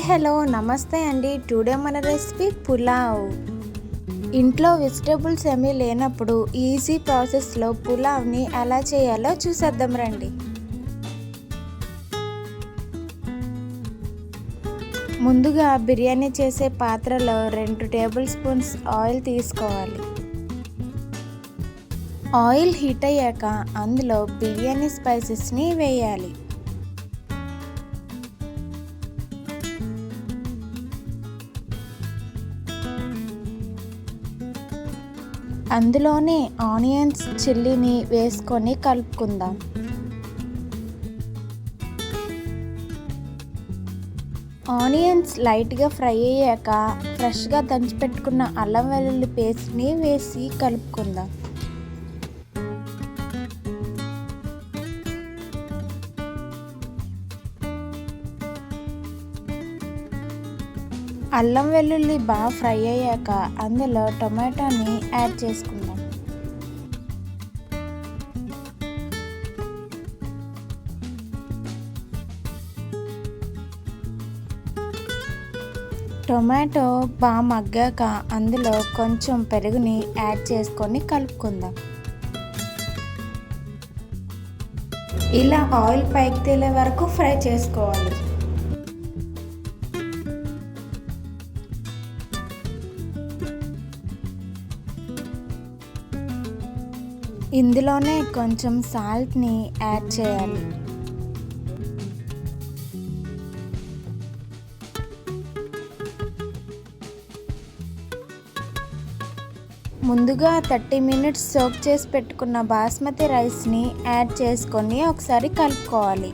Hi hello నమస్తే అండి. Today మన రెసిపీ పులావ్. ఇంట్లో వెజిటేబుల్స్ ఏమీ లేనప్పుడు ఈజీ ప్రాసెస్లో పులావ్ని ఎలా చేయాలో చూసేద్దాం రండి. ముందుగా బిర్యానీ చేసే పాత్రలో రెండు టేబుల్ స్పూన్స్ ఆయిల్ తీసుకోవాలి. ఆయిల్ హీట్ అయ్యాక అందులో బిర్యానీ స్పైసెస్ని వేయాలి. అందులోనే ఆనియన్స్ చిల్లీని వేసుకొని కలుపుకుందాం. ఆనియన్స్ లైట్గా ఫ్రై అయ్యాక ఫ్రెష్గా దంచిపెట్టుకున్న అల్లం వెల్లుల్లి పేస్ట్ని వేసి కలుపుకుందాం. అల్లం వెల్లుల్లి బాగా ఫ్రై అయ్యాక అందులో టొమాటోని యాడ్ చేసుకుందాం. టొమాటో బాగా మగ్గాక అందులో కొంచెం పెరుగుని యాడ్ చేసుకొని కలుపుకుందాం. ఇలా ఆయిల్ పైకి తేలే వరకు ఫ్రై చేసుకోవాలి. ఇందులోనే కొంచెం సాల్ట్ని యాడ్ చేయాలి. ముందుగా థర్టీ మినిట్స్ సోక్ చేసి పెట్టుకున్న బాస్మతి రైస్ని యాడ్ చేసుకొని ఒకసారి కలుపుకోవాలి.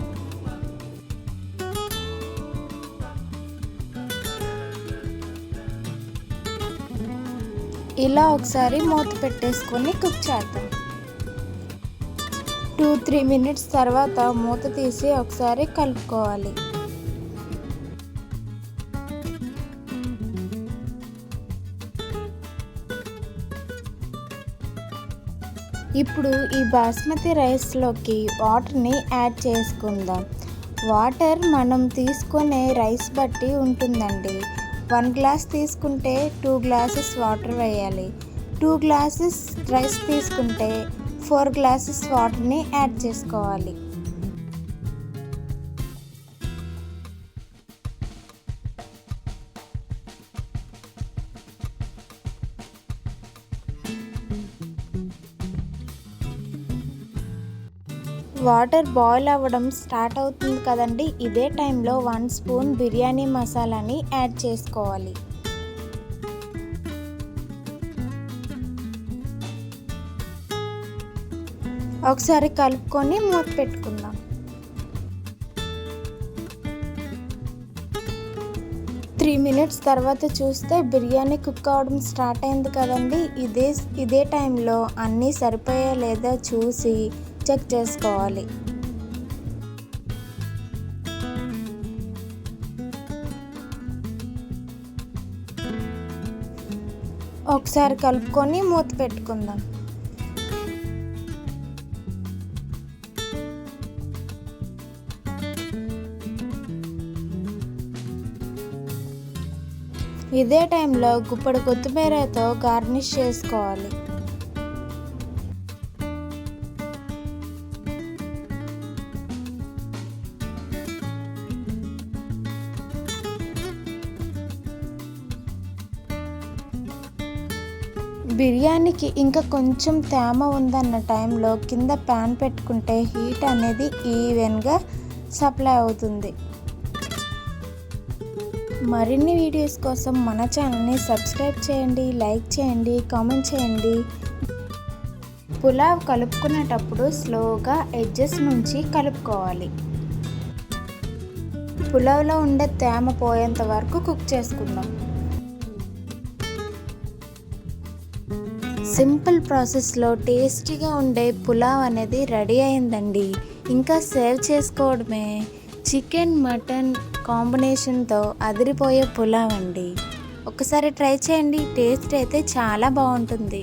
ఇలా ఒకసారి మూత పెట్టేసుకొని కుక్ చేద్దాం. టూ త్రీ మినిట్స్ తర్వాత మూత తీసి ఒకసారి కలుపుకోవాలి. ఇప్పుడు ఈ బాస్మతి రైస్లోకి వాటర్ని యాడ్ చేసుకుందాం. వాటర్ మనం తీసుకునే రైస్ బట్టి ఉంటుందండి. వన్ గ్లాస్ తీసుకుంటే టూ గ్లాసెస్ వాటర్ వేయాలి. టూ గ్లాసెస్ రైస్ తీసుకుంటే ఫోర్ గ్లాసెస్ వాటర్ని యాడ్ చేసుకోవాలి. వాటర్ బాయిల్ అవ్వడం స్టార్ట్ అవుతుంది కదండి. ఇదే టైంలో వన్ స్పూన్ బిర్యానీ మసాలాని యాడ్ చేసుకోవాలి. ఒకసారి కలుపుకొని మూత పెట్టుకుందాం. త్రీ మినిట్స్ తర్వాత చూస్తే బిర్యానీ కుక్ అవడం స్టార్ట్ అయింది కదండి. ఇదే ఇదే టైంలో అన్నీ సరిపోయా లేదా చూసి చెక్ చేసుకోవాలి. ఒకసారి కలుపుకొని మూత పెట్టుకుందాం. ఇదే టైంలో గుప్పడి కొత్తిమీరతో గార్నిష్ చేసుకోవాలి. బిర్యానీకి ఇంకా కొంచెం తేమ ఉందన్న టైంలో కింద ప్యాన్ పెట్టుకుంటే హీట్ అనేది ఈవెన్గా సప్లై అవుతుంది. మరిన్ని వీడియోస్ కోసం మన ఛానల్ని సబ్స్క్రైబ్ చేయండి లైక్ చేయండి కామెంట్ చేయండి. పులావ్ కలుపుకునేటప్పుడు స్లోగా ఎడ్జెస్ నుంచి కలుపుకోవాలి. పులావ్లో ఉండే తేమ పోయేంత వరకు కుక్ చేసుకుందాం. సింపుల్ ప్రాసెస్లో టేస్టీగా ఉండే పులావ్ అనేది రెడీ అయిందండి. ఇంకా సేవ్ చేసుకోవడమే. చికెన్ మటన్ కాంబినేషన్తో అదిరిపోయే పులావ్ అండి. ఒకసారి ట్రై చేయండి టేస్ట్ అయితే చాలా బాగుంటుంది.